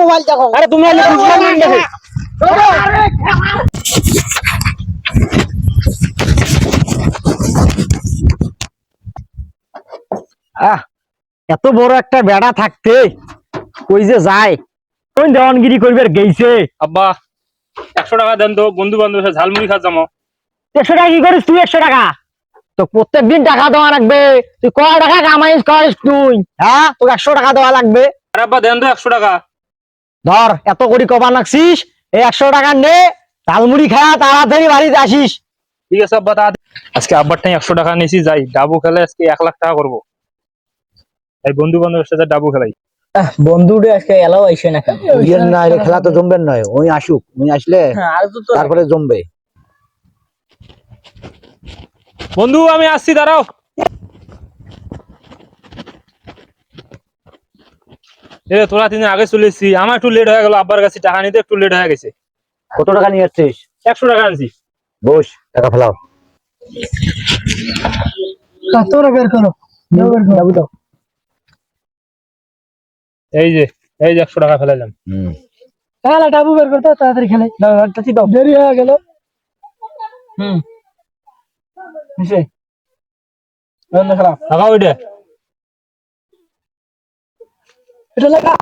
Mobile দেখো। আরে তুমি আলে বুঝলাম না দেখে আহ এত বড় একটা বেড়া থাকতে কই যে যায়? কোন দেওয়ানগিরি করবে আর গেইছে? আব্বা একশো টাকা দেন তো বন্ধু বান্ধব ঝালমুড়ি খা যাব একশো টাকা কি করিস তুই একশো টাকা? তো প্রত্যেক দিন টাকা দেওয়া লাগবে। তুই ক টাকা কামাইস করিস তুই? হ্যাঁ তোকে একশো টাকা দেওয়া লাগবে। আরে আব্বা দেন তো একশো টাকা। ধর এত করি কবা লাগছিস এই একশো টাকা নে ঝালমুড়ি খা তাড়াতাড়ি বাড়িতে আসিস। ঠিক আছে আব্বা তা আজকে আব্বার টাই একশো টাকা নিয়েছি যাই ডাবু খেলে আজকে এক লাখ টাকা করব। এই বন্ধু বান্ধবের সাথে ডাবু খেলাই। বন্ধুরে আজকে এলাও আইসে না কেন? না খেলা তো জমবে নয় ওই আসুক ওই আসলে হ্যাঁ আর তো তো তারপরে জমবে। বন্ধু আমি আসছি দাঁড়াও। এ তোরা তিন আগে চলে এসছি আমার একটু লেট হয়ে গেল আব্বার কাছে টাকা নিতে একটু লেট হয়ে গেছে। কত টাকা নিয়ে আসছিস? একশো টাকা আনছি। বস টাকা ফেলাও। তোরা বের করো দাও বের করো। দাও এই যে এই যে একশো টাকা ফেলাইলাম। হুম। খেলা টাবু বের করতে তাড়াতাড়ি খেলে। দাও একটা দাও দেরি হয়ে গেল। হুম। খেলা। টাকা ওইটা এটা লাগা।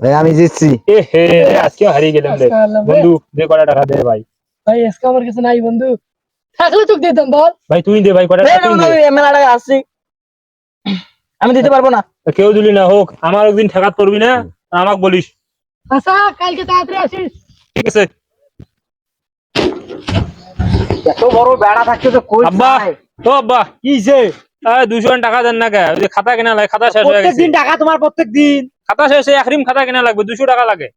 ভাই আমি জিতছি। এ হে আজকে হারিয়ে গেলাম রে। বন্ধু দে কটা টাকা দে ভাই। ভাই আজকে আমার কাছে নাই বন্ধু। থাকলে তোকে দিতাম বল। ভাই তুই দে ভাই কটা টাকা তুই দে। টাকা আসছি। আমি দিতে পারব না। কেউ দিলি না হোক। আমার একদিন ঠেকাত করবি না আমাকে বলিস। আচ্ছা কালকে তাড়াতাড়ি আসিস। ঠিক আছে। এত বড় বেড়া থাকতে তো কই আব্বা? ও আব্বা কি যে? দুশো টাকা দেন না কে খাতা কেনা লাগে খাতা শেষ হয়ে গেছে। দিন টাকা তোমার প্রত্যেক দিন খাতা শেষ খাতা কেনা লাগবে দুশো টাকা লাগে।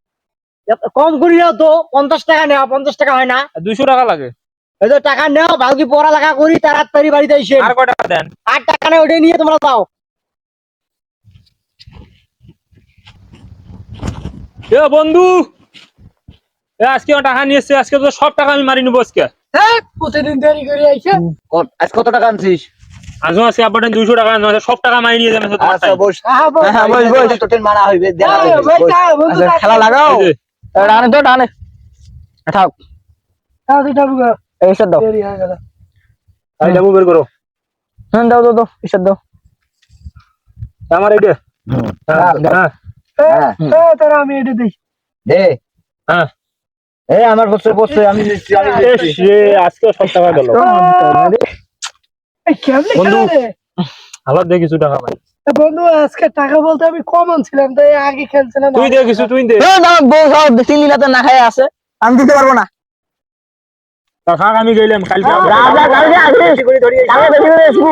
কম করি নাও তো পঞ্চাশ টাকা নেওয়া পঞ্চাশ টাকা হয় না। দুশো টাকা লাগে। এই তো টাকা নেও ভালকি পড়ালেখা করি তাড়াতাড়ি বাড়িতে এসে। আর কয় টাকা দেন? আর টাকা নেই ওটাই নিয়ে তোমরা দাও এ বন্ধু! এ আজকে টাকা নিয়ে এসছে আজকে তো সব টাকা আমি মারি নেব আজকে। হ্যাঁ প্রতিদিন দেরি করে আইছে আজ কত টাকা আনছিস? আজকে আজকে আব্বার দুশো টাকা আনব, সব টাকা মারি নিয়ে যাবে আচ্ছা বস। হ্যাঁ বল হ্যাঁ বস বস। টোটেল মারা হইবে হ্যাঁ, হইবে, বস। আচ্ছা, তা- খেলা লাগাও। ডানে তো ডানে থাক। দাও। দেরি হয়ে গেল। আমি যাব বের করো। হ্যাঁ দাও দাও দাও এইসব দাও। আমার এইটা। হ্যাঁ হ্যাঁ হ্যাঁ। আমি এটা দিই। দে। হ্যাঁ। এই আমার বসে বসে আমি এ আজকে সব টাকা গেল। এই বন্ধু। কিছু টাকা ভাই বন্ধু আজকে টাকা বলতে আমি কম আনছিলাম তাই আগে খেলছিলাম। তুই দে কিছু তুই দে। বউ সব তিন দিনাতে না খাই আছে। আমি দিতে পারব না। থাক আমি গেলাম কালকে রাজা কালকে আসিস। কালকে বেশি করে আসব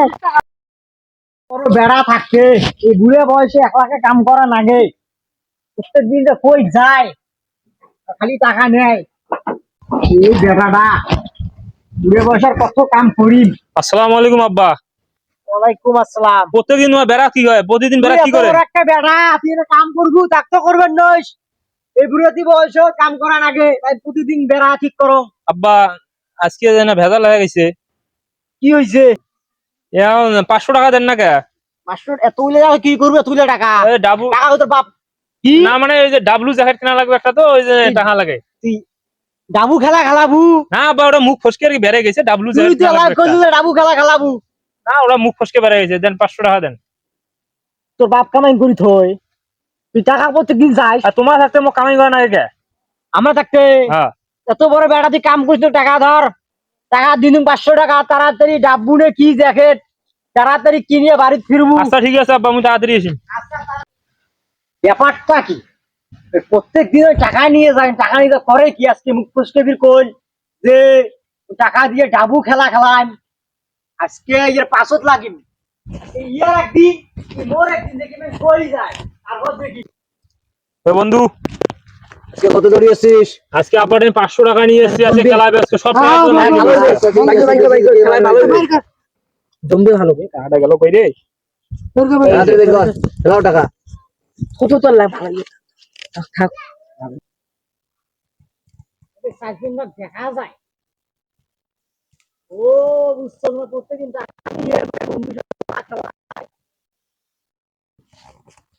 বড় বেড়া থাকতে এই বুড়ে বয়সে এক লাখে কাম করা লাগে। প্রত্যেক দিন যে কই যায় খালি টাকা নেয়। এই বেড়াটা বুড়ে বয়সের কত কাম করি আসসালামু আলাইকুম আব্বা। ওয়ালাইকুম আসসালাম। প্রত্যেকদিন তোমার বেড়া কি হয় প্রতিদিন বেড়া কি করে? একটা বেড়া তুই কাম করবি তাক তো করবেন নইস এই বুড়ে বয়স কাম করা লাগে তাই প্রতিদিন বেড়া ঠিক করো। আব্বা আজকে যেন ভেজাল হয়ে গেছে। কি হয়েছে এখন পাঁচশো টাকা দেন না কে? এত উলে কি করবে তুলে টাকা? ডাবু টাকা বাপ কি? না মানে ওই যে ডাবলু জ্যাকেট কেনা লাগবে একটা তো ওই যে টাকা লাগে। তুই ডাবু খেলা খেলাবু। না আব্বা ওটা মুখ ফসকে কি বেড়ে গেছে ডাবলু তুই তো ডাবু খেলা খেলাবু। না ওরা মুখ ফসকে বেড়ে গেছে দেন পাঁচশো টাকা দেন। তোর বাপ কামাই করি থই। তুই টাকা প্রত্যেকদিন যাস আর তোমার থাকতে মোক কামাই করে না কে আমরা থাকতে হ্যাঁ। এত বড় বেড়া তুই কাম করিস টাকা ধর। টাকা দিন পাঁচশো টাকা তাড়াতাড়ি ডাব্বু নে কি জ্যাকেট তাড়াতাড়ি কিনে বাড়ি ফিরবু। আচ্ছা ঠিক আছে আব্বা আমি তাড়াতাড়ি আসি। ব্যাপারটা কি? প্রত্যেক দিন টাকা নিয়ে যায় টাকা নিয়ে করে কি আজকে মুখ ফুসকে বীর কই? যে টাকা দিয়ে ডাবু খেলা খেলাম। আজকে এর পাঁচত লাগিম। ইয়ার একদিন মোর একদিন দেখি কই যায় তারপর দেখি। বন্ধু আজকে কত দৌড়িয়েছিস আজকে আব্বার আমি পাঁচশো টাকা নিয়ে এসেছি আজকে খেলাবে আজকে সব। জমবে ভালো টাকাটা গেল কই রে? টাকা। কত তোর লাভ ভালো থাক দেখা যায়। ও।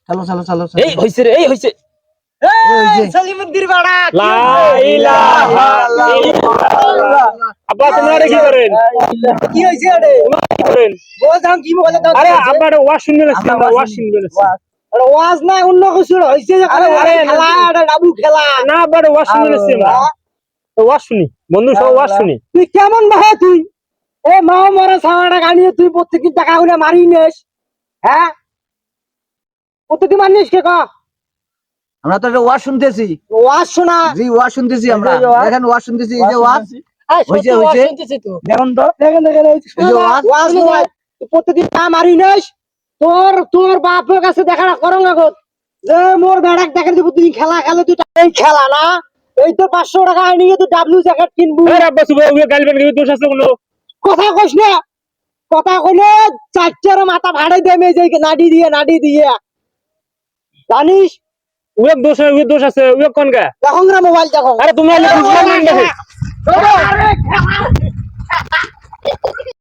চালো চালো চালো এই হইছে রে এই হইছে। কি করেন? কি হয়েছে রে কি করেন? কি বলে আরে আব্বা এটা ওয়াশ শুনবেন ওয়াশ শুনবেন ওয়াজ না অন্য কিছু হয়েছে যে আরে, খেলা এটা ডাবু খেলা। না আজকে আমরা ওয়াশ শুনি বন্ধু সব ওয়াশ শুনি। তুই কেমন ভাই তুই? এ মা মরা সামাটা গানিয়ে তুই প্রত্যেকদিন টাকা গুলো মারি নিস। হ্যাঁ? প্রত্যেকদিন মারিস কে কা? আমরা তো একটা ওয়াজ শুনতেছি। ওয়াজ শোনা। জি ওয়াজ শুনতেছি আমরা। ওয়াজ। দেখেন ওয়াজ শুনতেছি এই যে ওয়াজ এই, হয়েছে, হয়েছে। দেখুন তো। দেখেন দেখেন এই এই যে ওয়াজ। ওয়াজ প্রত্যেকদিন টাকা মারি নিস তোর তোর বাপের কাছে দেখাটা করং আগত যে মোর বেড়াক দেখেন তুই প্রতিদিন খেলা খেলে তুই এই খেলা না। এই তোর পাঁচশো টাকা নিয়ে তুই ডাব্লিউ জ্যাকেট কিনবু। দোষ আছে কোনো। কথা কইস না। কথা কইলে চারটার মাথা ভাড়াই দেবে যে নাডি দিয়ে নাডি দিয়ে। জানিস? ওই দোষ ওই দোষ আছে। ওই কোন গা? তখন মোবাইল দেখো। আরে তোমরা